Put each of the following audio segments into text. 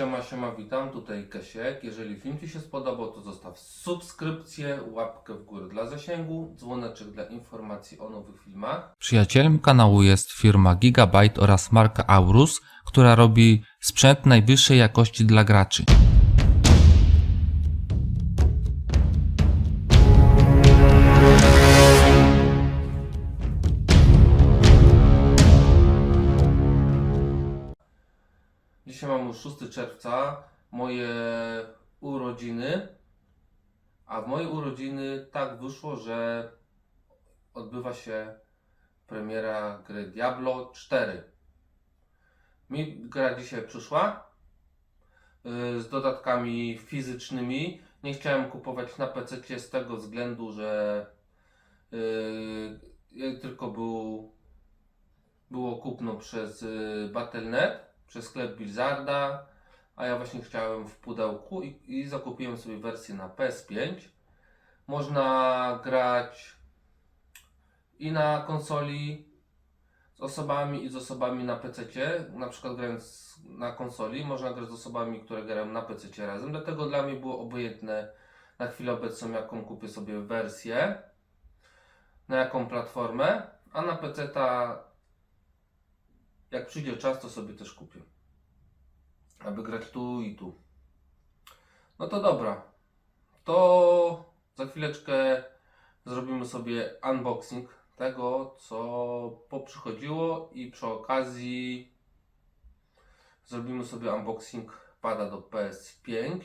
Siema, siema, witam, tutaj Kesiek. Jeżeli film Ci się spodobał, to zostaw subskrypcję, łapkę w górę dla zasięgu, dzwoneczek dla informacji o nowych filmach. Przyjacielem kanału jest firma Gigabyte oraz marka Aurus, która robi sprzęt najwyższej jakości dla graczy. Dzisiaj mam już 6 czerwca, moje urodziny, a w moje urodziny tak wyszło, że odbywa się premiera gry Diablo 4. Mi gra dzisiaj przyszła yy, z dodatkami fizycznymi. Nie chciałem kupować na PC z tego względu, że yy, tylko był, było kupno przez yy, Battle.net przez sklep Blizzarda, a ja właśnie chciałem w pudełku i, i zakupiłem sobie wersję na PS5. Można grać i na konsoli z osobami i z osobami na PC. Na przykład grając na konsoli, można grać z osobami, które grają na PC razem. Dlatego dla mnie było obojętne na chwilę obecną, jaką kupię sobie wersję, na jaką platformę, a na PC ta jak przyjdzie czas, to sobie też kupię. Aby grać tu i tu. No to dobra. To za chwileczkę zrobimy sobie unboxing tego, co poprzychodziło i przy okazji zrobimy sobie unboxing pada do PS5.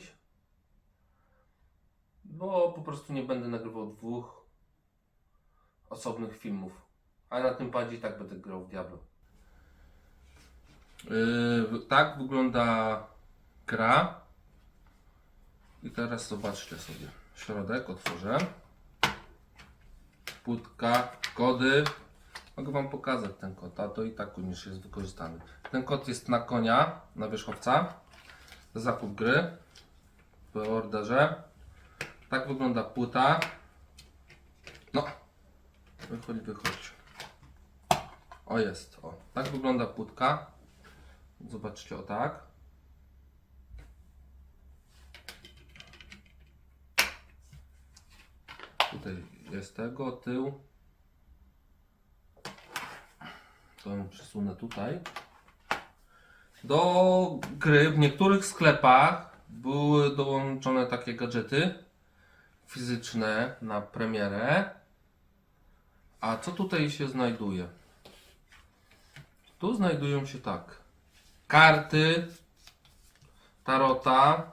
Bo po prostu nie będę nagrywał dwóch osobnych filmów. A na tym padzie i tak będę grał w Diablo. Yy, tak wygląda gra. I teraz zobaczcie sobie. Środek otworzę. Płytka, kody. Mogę Wam pokazać ten kod, a to i tak już jest wykorzystany. Ten kod jest na konia, na wierzchowca. Zakup gry w orderze. Tak wygląda płyta. No, wychodź, wychodź. O jest, o. Tak wygląda płytka. Zobaczcie o tak. Tutaj jest tego, tył. To ją przesunę tutaj. Do gry w niektórych sklepach były dołączone takie gadżety fizyczne na premierę. A co tutaj się znajduje? Tu znajdują się tak karty tarota,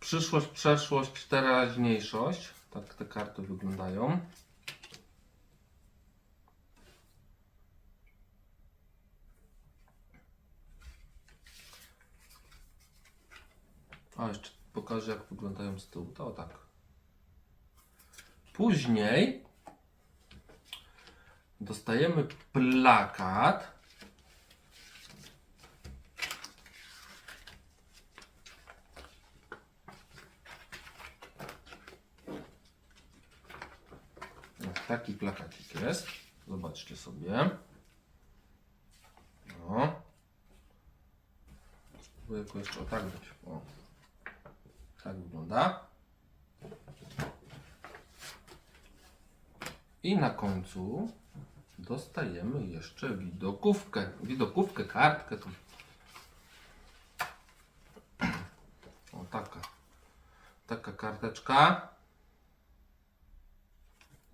przyszłość, przeszłość, teraźniejszość. Tak te karty wyglądają. A jeszcze pokażę jak wyglądają z tyłu. To tak. Później dostajemy plakat O, Taki plakacik jest. Zobaczcie sobie. No. Spróbuję go jeszcze o tak dać. O. Tak wygląda. I na końcu dostajemy jeszcze widokówkę. Widokówkę, kartkę. Tu. O taka. Taka karteczka.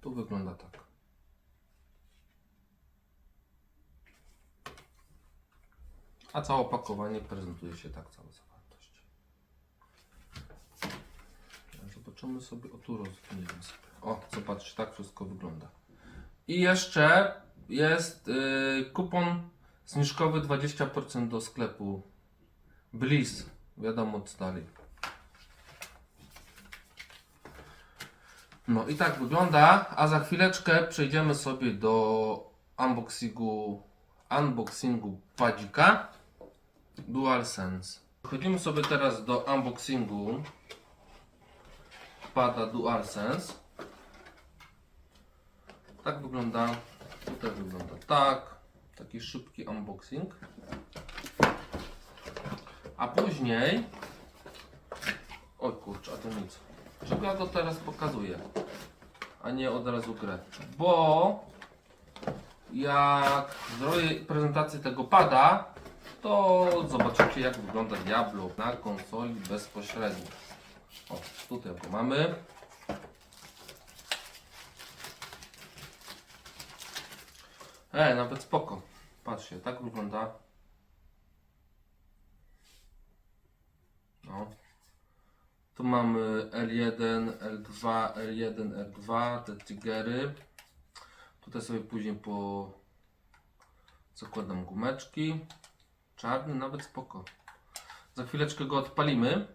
Tu wygląda tak. A całe opakowanie prezentuje się tak, cała zawartość. Zobaczymy sobie, o tu rozwiniemy sobie. O, zobaczcie, tak wszystko wygląda. I jeszcze jest yy, kupon zniżkowy 20% do sklepu Bliss. Wiadomo co dalej. No i tak wygląda, a za chwileczkę przejdziemy sobie do unboxingu, unboxingu padzika DualSense. Przechodzimy sobie teraz do unboxingu pada DualSense. Tak wygląda, tutaj wygląda tak, taki szybki unboxing. A później... Oj kurczę, a to nic. Czego ja to teraz pokazuję? A nie od razu grę. Bo jak zrobię prezentację tego pada, to zobaczycie jak wygląda Diablo na konsoli bezpośrednio. O, tutaj go mamy. E, nawet spoko. Patrzcie, tak wygląda. No. Tu mamy L1, L2, L1, R2, te triggery. Tutaj sobie później po zakładam gumeczki. Czarny, nawet spoko. Za chwileczkę go odpalimy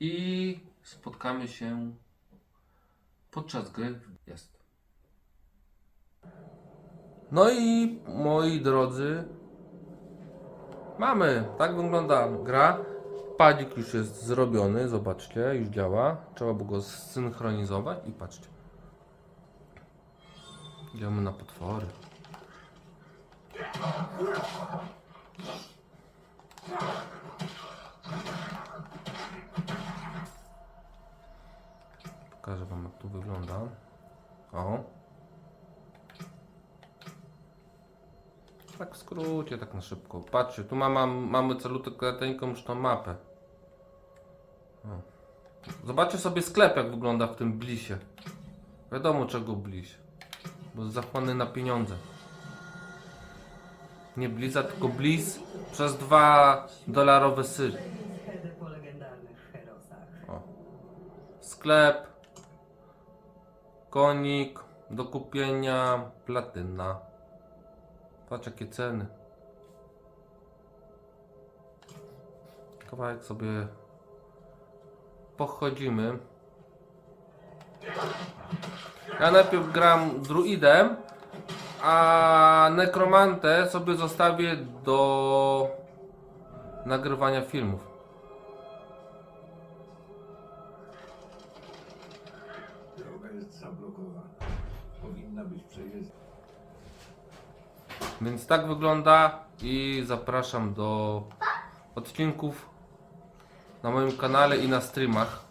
i spotkamy się podczas gry. Jest. No i moi drodzy, mamy. Tak wygląda gra. Padzik już jest zrobiony, zobaczcie, już działa. Trzeba było go zsynchronizować i patrzcie. Idziemy na potwory. Pokażę wam jak tu wygląda. O. Tak w skrócie, tak na szybko. Patrzcie, tu ma, mam, mamy caluteńką już tą mapę. O. Zobaczcie sobie sklep jak wygląda w tym blisie. Wiadomo czego bliś. Bo jest zachłanny na pieniądze. Nie bliza, tylko blis przez dwa dolarowe sy. Hedy po legendarnych herosach. O. Sklep. Konik. Do kupienia. Platyna. Patrz jakie ceny. Kawałek sobie pochodzimy. Ja najpierw gram druidem, a nekromantę sobie zostawię do nagrywania filmów. Więc tak wygląda i zapraszam do odcinków na moim kanale i na streamach.